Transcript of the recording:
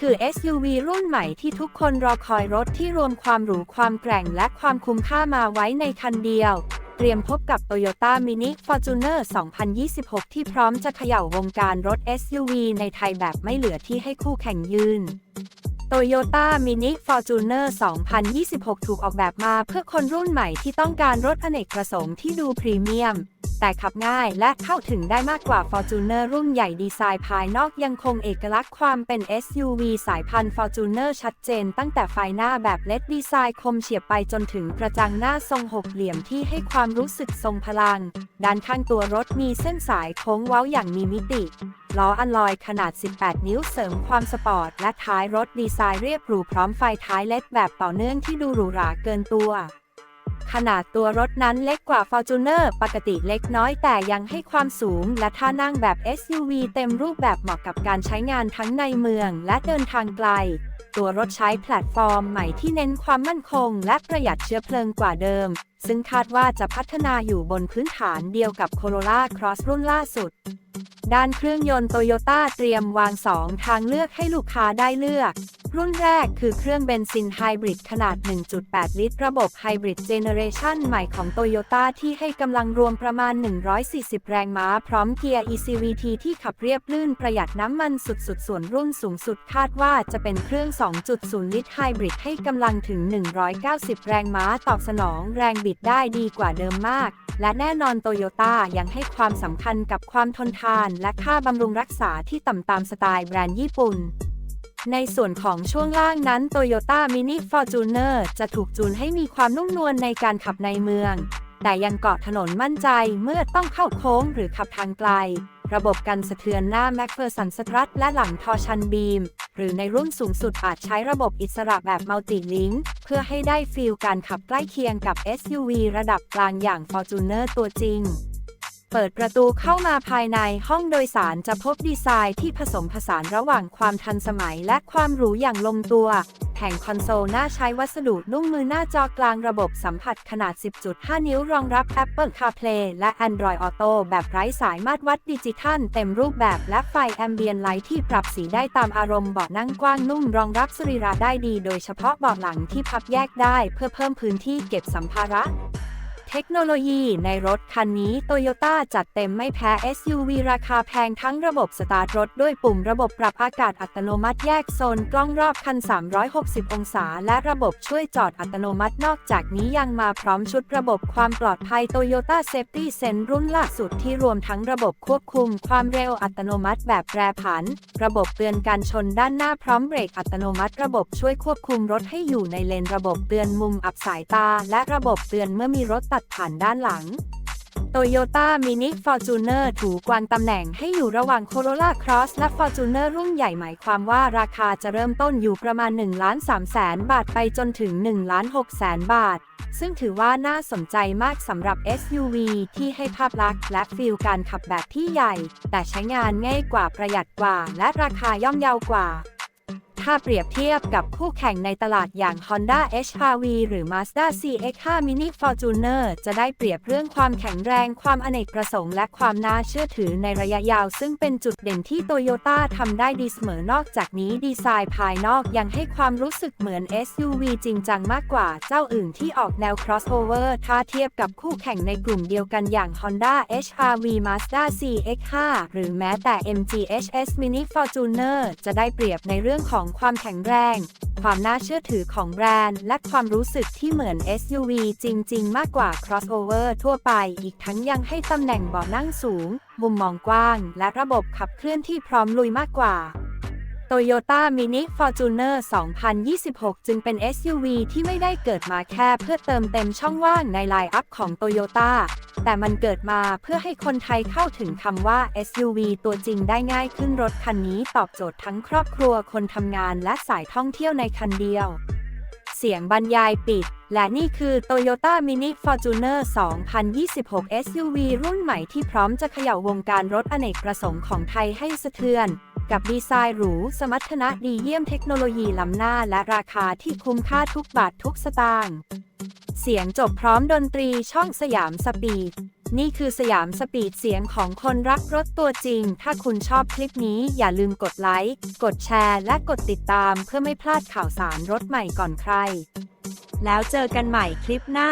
คือ SUV รุ่นใหม่ที่ทุกคนรอคอยรถที่รวมความหรูความแกร่งและความคุ้มค่ามาไว้ในคันเดียว เตรียมพบกับ Toyota Mini Fortuner 2026 ที่พร้อมจะเขย่าวงการรถ SUV ในไทยแบบไม่เหลือที่ให้คู่แข่งยืน Toyota Mini Fortuner 2026 ถูกออกแบบมาเพื่อคนรุ่นใหม่ที่ต้องการรถอเนกประสงค์ที่ดูพรีเมียม แต่ขับง่ายและเข้าถึงได้มากกว่า Fortuner รุ่นใหญ่ดีไซน์ภายนอกยังคงเอกลักษณ์ความเป็น SUV สายพันธุ์ Fortuner ชัดเจนตั้งแต่ไฟหน้าแบบเลดดีไซน์คมเฉียบไปจนถึงกระจังหน้าทรงหกเหลี่ยมที่ให้ความรู้สึกทรงพลัง ด้านข้างตัวรถมีเส้นสายโค้งเว้าอย่างมีมิติล้ออัลลอยขนาด 18 นิ้วเสริมความสปอร์ต และท้ายรถดีไซน์เรียบหรูพร้อมไฟท้ายเลดแบบต่อเนื่องที่ดูหรูหราเกินตัว ขนาดตัวรถนั้นเล็กกว่า Fortuner ปกติเล็กน้อยแต่ยังให้ความสูง และท่านั่งแบบ SUV เต็มรูปแบบเหมาะกับการใช้งานทั้งในเมืองและเดินทางไกล ตัวรถใช้แพลตฟอร์มใหม่ที่เน้นความมั่นคง และประหยัดเชื้อเพลิงกว่าเดิม ซึ่งคาดว่าจะพัฒนาอยู่บนพื้นฐานเดียวกับ Corolla Cross รุ่นล่าสุดด้านเครื่องยนต์โตโยต้าเตรียมวาง 2 ทางเลือกให้ลูกค้าได้เลือก รุ่นแรกคือเครื่องเบนซินไฮบริดขนาด 1.8 ลิตร ระบบไฮบริดเจเนเรชันใหม่ของโตโยต้าที่ให้กำลังรวมประมาณ 140 แรงม้า พร้อมเกียร์ ECVT ที่ขับเรียบลื่นประหยัดน้ำมันสุดๆ ส่วนรุ่นสูงสุดคาดว่าจะเป็นเครื่อง 2.0 ลิตรไฮบริดให้กำลังถึง 190 แรงม้าตอบสนองแรงบิดได้ดีกว่าเดิมมาก และแน่นอนโตโยต้ายังให้ความสำคัญกับความทนทาน และค่าบำรุงรักษาที่ต่ำตามสไตล์แบรนด์ญี่ปุ่น ในส่วนของช่วงล่างนั้นโตโยต้ามินิฟอร์จูเนอร์จะถูกจูนให้มีความนุ่มนวลในการขับในเมือง แต่ยังเกาะถนนมั่นใจเมื่อต้องเข้าโค้งหรือขับทางไกล ระบบกันสะเทือนหน้าแมกเฟอร์สันสตรัตและหลังทอชันบีม หรือในรุ่นสูงสุดอาจใช้ระบบอิสระแบบมัลติลิงเพื่อให้ได้ฟีลการขับใกล้เคียงกับ SUV ระดับกลางอย่าง Fortuner ตัวจริง เปิดประตูเข้ามาภายในห้องโดยสารจะพบดีไซน์ที่ผสมผสานระหว่างความทันสมัยและความหรูอย่างลงตัว แผงคอนโซลหน้าใช้วัสดุนุ่มมือหน้าจอกลางระบบสัมผัสขนาด 10.5 นิ้วรองรับ Apple CarPlay และ Android Auto แบบไร้สายมาตรวัดดิจิทัลเต็มรูปแบบและไฟแอมเบียนไลท์ที่ปรับสีได้ตามอารมณ์เบาะนั่งกว้างนุ่มรองรับสรีระได้ดี โดยเฉพาะเบาะหลังที่พับแยกได้ เพื่อเพิ่มพื้นที่เก็บสัมภาระ เทคโนโลยีในรถคันนี้โตโยต้าจัดเต็มไม่แพ้ SUV ราคาแพงทั้งระบบสตาร์ทรถด้วยปุ่มระบบปรับอากาศอัตโนมัติแยกโซนกล้องรอบคัน 360 องศา และระบบช่วยจอดอัตโนมัตินอกจากนี้ยังมาพร้อมชุดระบบความปลอดภัย Toyota Safety Sense รุ่นล่าสุดที่รวมทั้งระบบควบคุมความเร็วอัตโนมัติแบบแปรผัน ระบบเตือนการชนด้านหน้าพร้อมเบรกอัตโนมัติระบบช่วยควบคุมรถให้อยู่ในเลนระบบเตือนมุมอับสายตา และระบบเตือนเมื่อมีรถตัดผ่านด้านหลัง Toyota Mini Fortuner ถูกวางตำแหน่งให้อยู่ระหว่าง Corolla Cross และ Fortuner รุ่นใหญ่หมายความว่าราคาจะเริ่มต้นอยู่ประมาณ1ล้าน3แสนบาทไปจนถึง1ล้าน6แสนบาท ซึ่งถือว่าน่าสนใจมากสำหรับ SUV ที่ให้ภาพลักษณ์และฟีลการขับแบบที่ใหญ่ แต่ใช้งานง่ายกว่าประหยัดกว่า และราคาย่อมเยาวกว่า ถ้าเปรียบเทียบกับคู่แข่งในตลาดอย่าง Honda HR-V หรือ Mazda CX-5 Mini Fortuner จะได้เปรียบเรื่องความแข็งแรง ความอเนกประสงค์ และความน่าเชื่อถือในระยะยาว ซึ่งเป็นจุดเด่นที่ Toyota ทำได้ดีเสมอนอกจากนี้ดีไซน์ภายนอกยังให้ความรู้สึกเหมือน SUV จริงจังมากกว่าเจ้าอื่นที่ออกแนว crossover ถ้าเทียบกับคู่แข่งในกลุ่มเดียวกันอย่าง Honda HR-V Mazda CX-5 หรือแม้แต่ MG HS Mini Fortuner จะได้เปรียบในเรื่องของความแข็งแรง ความน่าเชื่อถือของแบรนด์ และความรู้สึกที่เหมือน SUV จริง ๆ มากกว่า crossover ทั่วไป อีกทั้งยังให้ตำแหน่งเบาะนั่งสูง มุมมองกว้าง และระบบขับเคลื่อนที่พร้อมลุยมากกว่า Toyota Mini Fortuner 2026 จึงเป็น SUV ที่ไม่ได้เกิดมาแค่เพื่อเติมเต็มช่องว่างในไลน์อัพของ Toyota แต่มันเกิดมาเพื่อให้คนไทยเข้าถึงคำว่า SUV ตัวจริงได้ง่ายขึ้นรถคันนี้ตอบโจทย์ทั้งครอบครัวคนทำงานและสายท่องเที่ยวในคันเดียว เสียงบรรยายปิด และนี่คือ Toyota Mini Fortuner 2026 SUV รุ่นใหม่ที่พร้อมจะเขย่าวงการรถอเนกประสงค์ของไทยให้สะเทือน กับดีไซน์หรู สมรรถนะดีเยี่ยมเทคโนโลยีล้ำหน้าและราคาที่คุ้มค่าทุกบาททุกสตางค์ เสียงจบพร้อมดนตรีช่องสยามสปีด นี่คือสยามสปีดเสียงของคนรักรถตัวจริง ถ้าคุณชอบคลิปนี้อย่าลืมกดไลค์ กดแชร์และกดติดตามเพื่อไม่พลาดข่าวสารรถใหม่ก่อนใคร แล้วเจอกันใหม่คลิปหน้า